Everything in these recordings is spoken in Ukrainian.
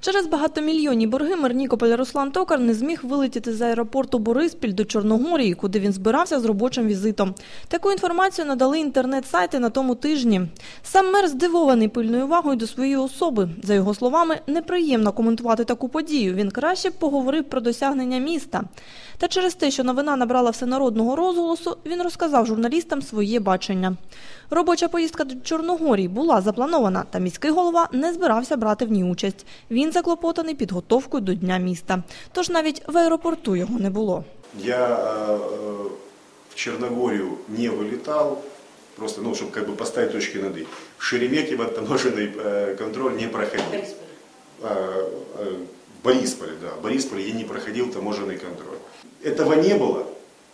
Через багатомільйонні борги мер Нікополя Руслан Токар не зміг вилетіти з аеропорту Бориспіль до Чорногорії, куди він збирався з робочим візитом. Таку інформацію надали інтернет-сайти на тому тижні. Сам мер здивований пильною увагою до своєї особи. За його словами, неприємно коментувати таку подію. Він краще б поговорив про досягнення міста. Та через те, що новина набрала всенародного розголосу, він розказав журналістам своє бачення. Робоча поїздка до Чорногорії була запланована, та міський голова не збирався брати в ній участь. Він заклопотаний підготовкою до Дня міста. Тож навіть в аеропорту його не було. Я э, э, в Черногорию не вылетал, просто, ну, чтобы как бы поставить точки над «и». В Шереметьево таможенный э, контроль не проходил. А, э, В Борисполе, да, в Борисполе я не проходил таможенный контроль. Этого не было,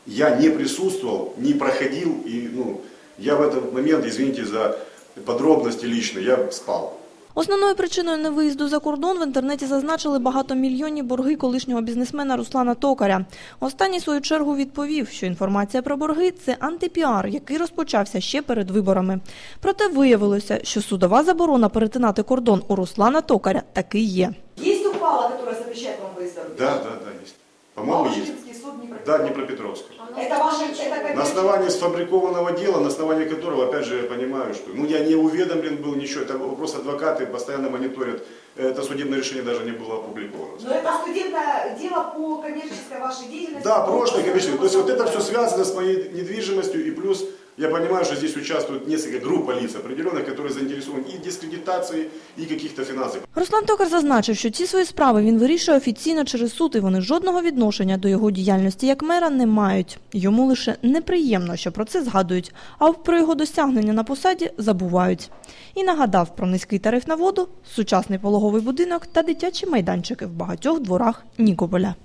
я не присутствовал, не проходил, и, ну, я в этот момент, извините за подробности лично, я спал. Основною причиною невиїзду за кордон в інтернеті зазначили багатомільйонні борги колишнього бізнесмена Руслана Токаря. Останній свою чергу відповів, що інформація про борги це антипіар, який розпочався ще перед виборами. Проте виявилося, що судова заборона перетинати кордон у Руслана Токаря таки є. Есть упала, которая запрещает вам? Да, да, да, есть. По-моему, есть. Суд не Да, прокатил. Днепропетровск. Это ваши, это На основании сфабрикованного дела, на основании которого, опять же, я понимаю, что ну, я не уведомлен был ничего, это вопрос адвокаты постоянно мониторят, это судебное решение даже не было опубликовано. Но это судебное дело по коммерческой вашей деятельности. Да, просто- конечно. То есть вот это все связано с моей недвижимостью, и плюс я понимаю, что здесь участвуют несколько групп лиц определенных, которые заинтересованы и в дискредитации, и каких-то финансах. Руслан Токар зазначив, що ці свої справи він вирішує офіційно через суд, і вони жодного відношення до його діяльності як мера не мають. Йому лише неприємно, що про це згадують, а про його досягнення на посаді забувають. І нагадав про низький тариф на воду, сучасний пологовий будинок та дитячі майданчики в багатьох дворах Нікополя.